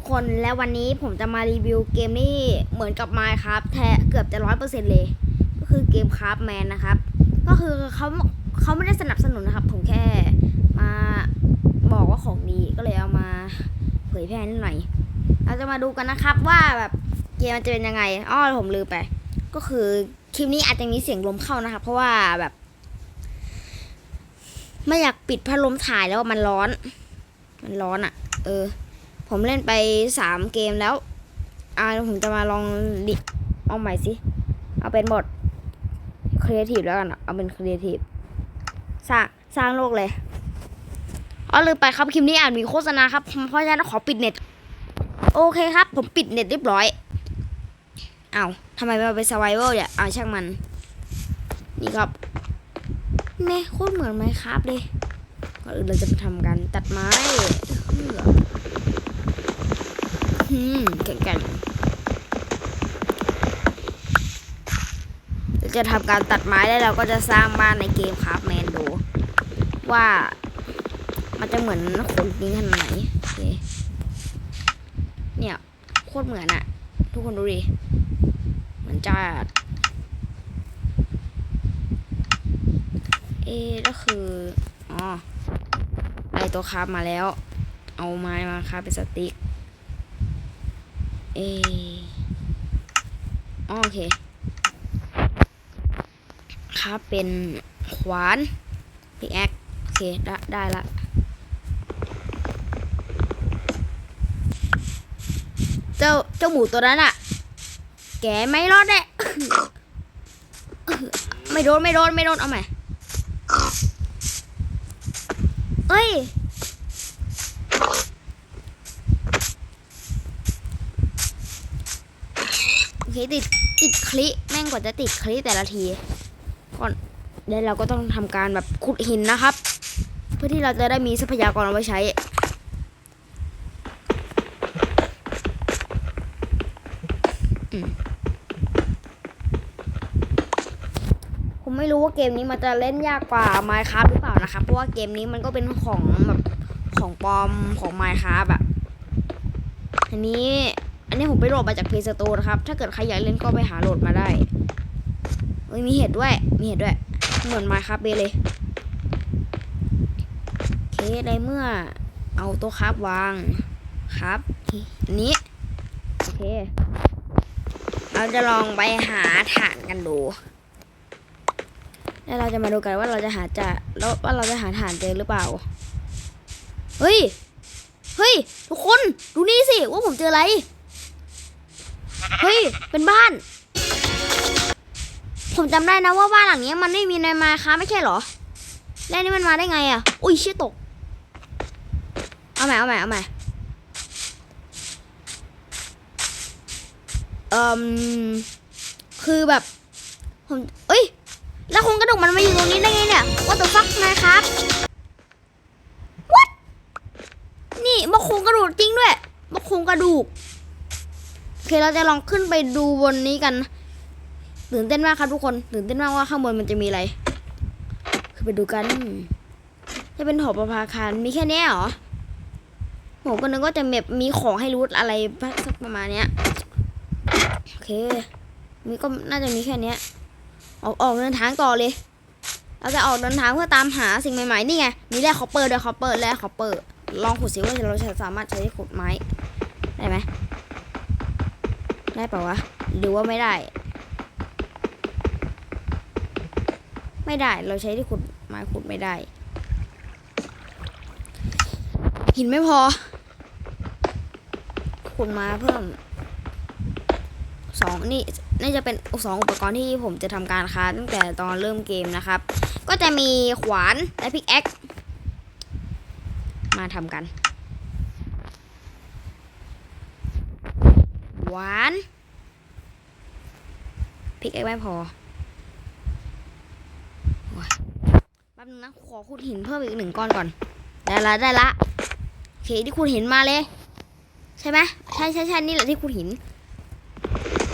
ทุกคนและวันนี้ผมจะมารีวิวเกมนี้เหมือนกับ Minecraft แท้เกือบจะร้อยเปอร์เซ็นต์เลย ก็คือเกมคราฟแมนนะครับ ก็คือเขาเขาไม่ได้สนับสนุนนะครับ ผมแค่มาบอกว่าของดีก็เลยเอามาเผยแพร่นิดหน่อย เราจะมาดูกันนะครับว่าแบบเกมมันจะเป็นยังไงอ้อผมลืมไป ก็คือคลิปนี้อาจจะมีเสียงลมเข้านะครับ เพราะว่าแบบไม่อยากปิดพัดลมถ่ายแล้วมันร้อน มันร้อนอะ่ะ เออ ผมเล่นไปสามเกมแล้ว อ่าผมจะมาลองดิเอาใหม่สิ เอาเป็นบทครีเอทีฟแล้วกันอะเอาเป็นครีเอทีฟสร้างสร้างโลกเลยอ๋อลืมไปครับคลิปนี้อาจมีโฆษณาครับ เพราะฉะนั้นขอปิดเน็ต โอเคครับ ผมปิดเน็ตเรียบร้อยเอาทำไมมาเป็นสไวเวอร์เนี่ยอ่าช่างมัน นี่ครับแม่โคตรเหมือนไมครับเลยก่อนอื่นเราจะไปทำการตัดไม้ อืมแก่งๆเราจะทำการตัดไม้แล้วเราก็จะสร้างบ้านในเกมครับแมนดู ว่ามันจะเหมือนคนจริงขนาดไหนเเนี่ยโคตรเหมือนอะทุกคนดูดิเหมือนจัดเอ๊ก็คืออ๋อได้ตัวคราฟมาแล้ว เอาไม้มาคราฟเป็นสติ๊ก เออโอเค คราฟเป็นขวานพิกแอคโอเค ได้ได้ละเจ้าเจ้าหมูตัวนั้นอะแกไม่รอดแน่ไม่โดน ไม่โดน ไม่โดน เอาใหม่เอ้ย เคติดติดคลิแม่งกว่าจะติดคลิแต่ละทีก่อนเดี๋ยวเราก็ต้องทำการแบบขุดหินนะครับ เพื่อที่เราจะได้มีทรัพยากรเอาไว้ใช้ผมไม่รู้ว่าเกมนี้มันจะเล่นยากกว่า Minecraft หรือเปล่านะครับ เพราะว่าเกมนี้มันก็เป็นของแบบของปลอมของ Minecraft อะอันนี้ นี้ผมไปโหลดมาจาก Play Store นะครับ ถ้าเกิดใครอยากเล่นก็ไปหาโหลดมาได้เอ้ยมีเห็ดด้วย มีเห็ดด้วย เหมือน Minecraft เบเลยเคในเมื่อเอาต๊ะครับวางครับอันนี้โอเค เราจะลองไปหาฐานกันดูแล้วเราจะมาดูกันว่าเราจะหาจะแล้วว่าเราจะหาฐานเจอหรือเปล่า เฮ้ย เฮ้ย ทุกคน ดูนี่สิ ว่าผมเจออะไร เฮ้ย เป็นบ้าน ผมจำได้นะว่าบ้านหลังนี้มันไม่มีในมาค้าไม่ใช่เหรอ แล้วนี่มันมาได้ไงอะ อุ้ยเชี่ยตก เอาใหม่เอาใหม่เอาใหม่เอ่มคือแบบ ผม เอ้ย แล้วโครงกระดูกมันมาอยู่ตรงนี้ได้ไงเนี่ย What the fuck นะครับ What นี่มาโคงกระดูกจริงด้วยมาโคงกระดูก เคเราจะลองขึ้นไปดูบนนี้กัน ตื่นเต้นมากครับทุกคน ตื่นเต้นมากว่าข้างบนมันจะมีอะไรขึ้นไปดูกัน จะเป็นหอประภาคารมีแค่เนี้ยเหรอผมก็นึกว่าจะแบบมีของให้รู้อะไรสักประมาณเนี้ยโอเค มีก็น่าจะมีแค่เนี้ยออกออกเดินทางต่อเลย เราจะออกเดินทางเพื่อตามหาสิ่งใหม่ๆนี่ไงมีแร่คอปเปอร์ด้วยคอปเปอร์แร่คอปเปอร์ลองขุดสิว่าเราจะสามารถใช้ขุดไม้ได้ไหม ได้ปล่าวะหรือว่าไม่ได้ ไม่ได้เราใช้ที่ขุดไม้ขุดไม่ได้ หินไม่พอ ขุดมาเพิ่มสองนี่น่าจะเป็นสองอุปกรณ์ที่ผมจะทำการค้าตั้งแต่ตอนเริ่มเกมนะครับ ก็จะมีขวานและพิกแอคมาทำกัน หวาน พิกแอคไม่พอโอ้ยแป๊บนึงนะ ขอขุดหินเพิ่มอีกหนึ่งก้อนก่อน ได้ละได้ละโอเคที่ขุดหินมาเลย ใช่ไหมใช่ใช่ใช่นี่แหละที่ขุดหิน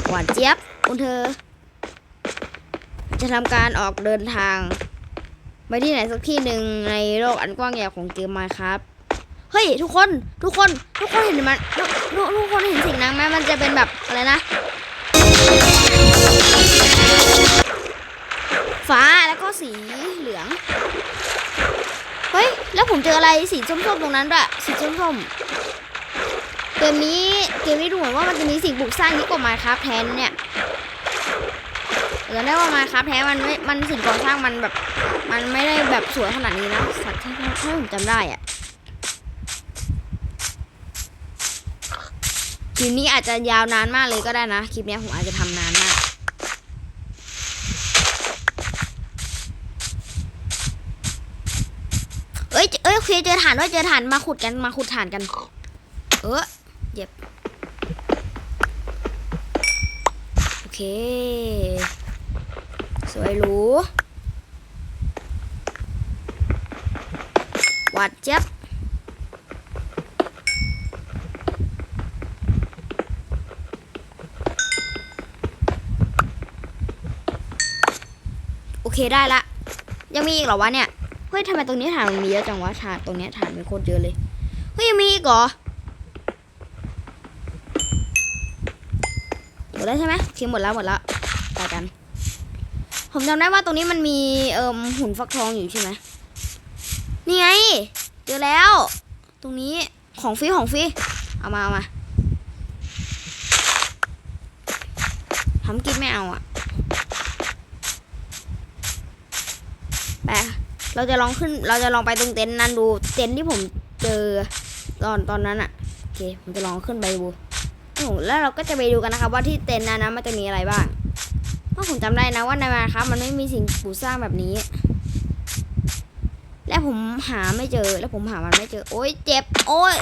หวานเจี๊ยบคุณเธอ จะทำการออกเดินทาง ไปที่ไหนสักที่หนึ่งในโลกอันกว้างใหญ่ของเกมไมครับเฮ้ยทุกคนทุกคนทุกคนเห็นมันทุกทุกทุกคนเห็นสิ่งนั้นไหมมันจะเป็นแบบอะไรนะ ฟ้าแล้วก็สีเหลือง เฮ้ย แล้วผมเจออะไรสีส้มๆตรงนั้นด้วยสีส้มๆเกมนี้เกมนี้ดูเหมือนว่ามันจะมีสิ่งปลูกสร้างเยอะกว่ามค์ครับแทนเนี่ยเออได้ว่ามค์ครับแท้มันไม่มันสิ่งก่อสร้างมันแบบ มันไม่ได้แบบสวยขนาดนี้นะสัตว์ที่ถ้าผมจำได้อะคลิปนี้อาจจะยาวนานมากเลยก็ได้นะ คลิปนี้ผมอาจจะทำนานมาก เอ้ยเจเอ้ย โอเคเจอฐานด้วยเจอฐานมาขุดกันมาขุดฐานกัน เออเย็บโอเค สวยหรูวัดเจ็บโอเคได้ละ ยังมีอีกเหรอวะเนี่ย ฮ้ยทำไมตรงนี้ฐานมันมีเยอะจังวะฐานตรงนี้ฐานมีโคตรเยอะเลย เฮ้ยยังมีอีกเหรอหมดแล้วใช่ไหมโอเคหมดแล้วหมดแล้วไปกัน ผมจำได้ว่าตรงนี้มันมีเอ่มหุ่นฟักทองอยู่ใช่ไหมนี่ไง เจอแล้ว ตรงนี้ของฟรีของฟรีเอามาเอามาทำกินไม่เอาอะไป เราจะลองขึ้น เราจะลองไปตรงเต็นท์นั้นดู เต็นท์ที่ผมเจอตอนตอนนั้นอะโอเคผมจะลองขึ้นไปดูโอ้แล้วเราก็จะไปดูกันนะครับว่าที่เต็นท์นั้นนะมันจะมีอะไรบ้างเพราะผมจำได้นะว่าในมาครับมันไม่มีสิ่งปลูกสร้างแบบนี้ และผมหาไม่เจอ แล้วผมหามันไม่เจอ โอ๊ยเจ็บ โอ๊ย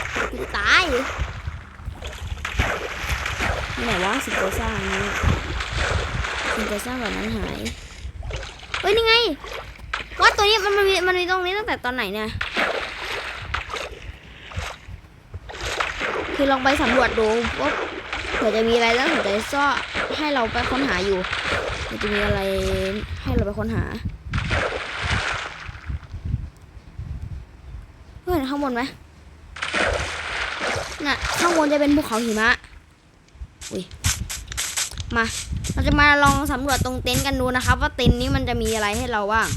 ตายไหนวะสิ่งก่อสร้างนี้สิ่งก่อสร้างแบบนั้นหายเฮ้ยนี่ไง ตัวนี้มันมันมีมันมีตรงนี้ตั้งแต่ตอนไหนเนี่ย คือลองไปสำรวจดูว่าเผื่อจะมีอะไรแล้วผมจะซ่อให้เราไปค้นหาอยู่มันจะมีอะไรให้เราไปค้นหาเห็นข้างบนไหมน่ะข้างบนจะเป็นภูเขาหิมะ อุ้ย มา เราจะมาลองสำรวจตรงเต็นท์กันดูนะครับ ว่าเต็นท์นี้มันจะมีอะไรให้เราบ้าง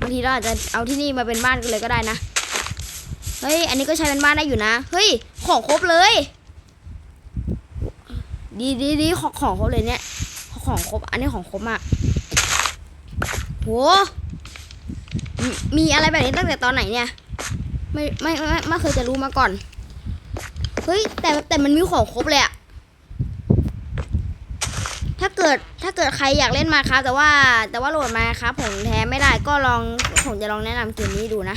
บางทีเราอาจจะเอาที่นี่มาเป็นบ้านกันเลยก็ได้นะ เฮ้ย อันนี้ก็ใช้เป็นบ้านได้อยู่นะ เฮ้ย ของครบเลย ดีดีดีของของครบเลยเนี่ย ของครบ อันนี้ของครบมากโหมมีอะไรแบบนี้ตั้งแต่ตอนไหนเนี่ย ไม่ไม่ไม่ไม่เคยจะรู้มาก่อน เฮ้ย แต่แต่มันมีของครบเลยอะ ถ้าเกิดถ้าเกิดใครอยากเล่นมาครับ แต่ว่าแต่ว่าโหลดมาครับ ผมแท้ไม่ได้ก็ลองผมจะลองแนะนำเกมนี้ดูนะ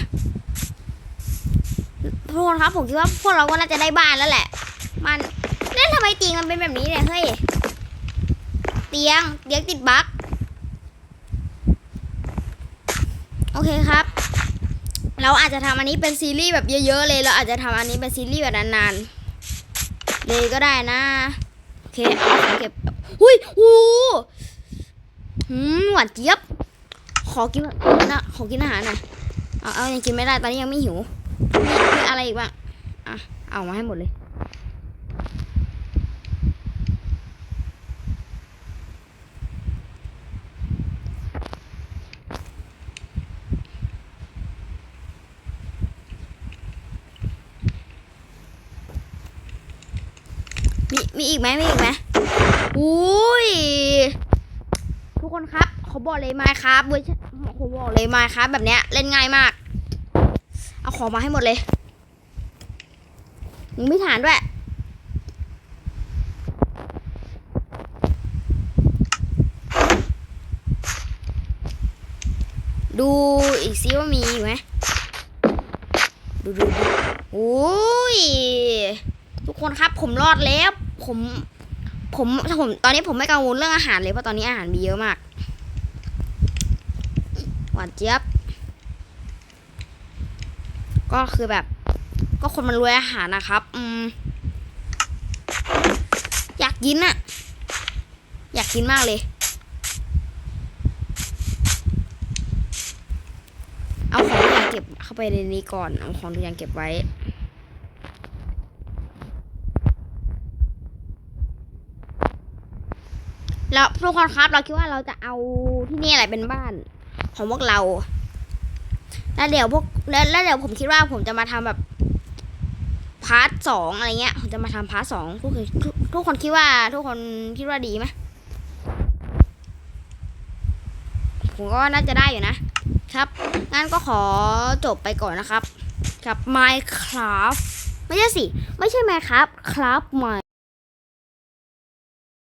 ทุกคนครับผมคิดว่าพวกเราก็น่าจะได้บ้านแล้วแหละ มันเล่นทำไมตีงมันเป็นแบบนี้เนี่ยเฮ้ยเตียงเตียงติดบั๊กโอเคครับ เราอาจจะทำอันนี้เป็นซีรีส์แบบเยอะๆเลย เราอาจจะทำอันนี้เป็นซีรีส์แบบนานๆเลยก็ได้นะ โอเคเก็บ หุยหูหืมหวานเจี๊ยบ ขอกินนะขอกินอาหารหน่อยเอาเอายังกินไม่ได้ตอนนี้ยังไม่หิวมีมีอะไรอีกบ้างอะเอามาให้หมดเลยมีมีอีกไหมมีอีกไหม อุ้ย ทุกคนครับเขาบอกเลยมาครับเว้ยเขาบอกเลยมาครับ แบบเนี้ยเล่นง่ายมาก เอาของมาให้หมดเลยยังไม่ฐานด้วยดูอีกซิว่ามีอยู่ไหมดูดูดูโอ้ย ทุกคนครับผมรอดแล้ว ผม ผมถ้าผมตอนนี้ผมไม่กังวลเรื่องอาหารเลยเพราะตอนนี้อาหารมีเยอะมาก หวานเจี๊ยบ ก็คือแบบ ก็คนมันรวยอาหารนะครับ อืม อยากกินอะอยากกินมากเลย เอาของทุกอย่างเก็บเข้าไปในนี้ก่อน เอาของทุกอย่างเก็บไว้ แล้วทุกคนครับเราคิดว่าเราจะเอาที่นี่อะไรเป็นบ้าน ของพวกเรา แล้วเดี๋ยวพวกแล้วแล้วเดี๋ยวผมคิดว่าผมจะมาทำแบบพาร์ทสองอะไรเงี้ย ผมจะมาทำพาร์ทสองทุกคนทุกคนคิดว่า ทุกคนคิดว่าดีไหมผมก็น่าจะได้อยู่นะ ครับ งั้นก็ขอจบไปก่อนนะครับ กับ Minecraft ไม่ใช่สิ ไม่ใช่ Minecraft ครับ My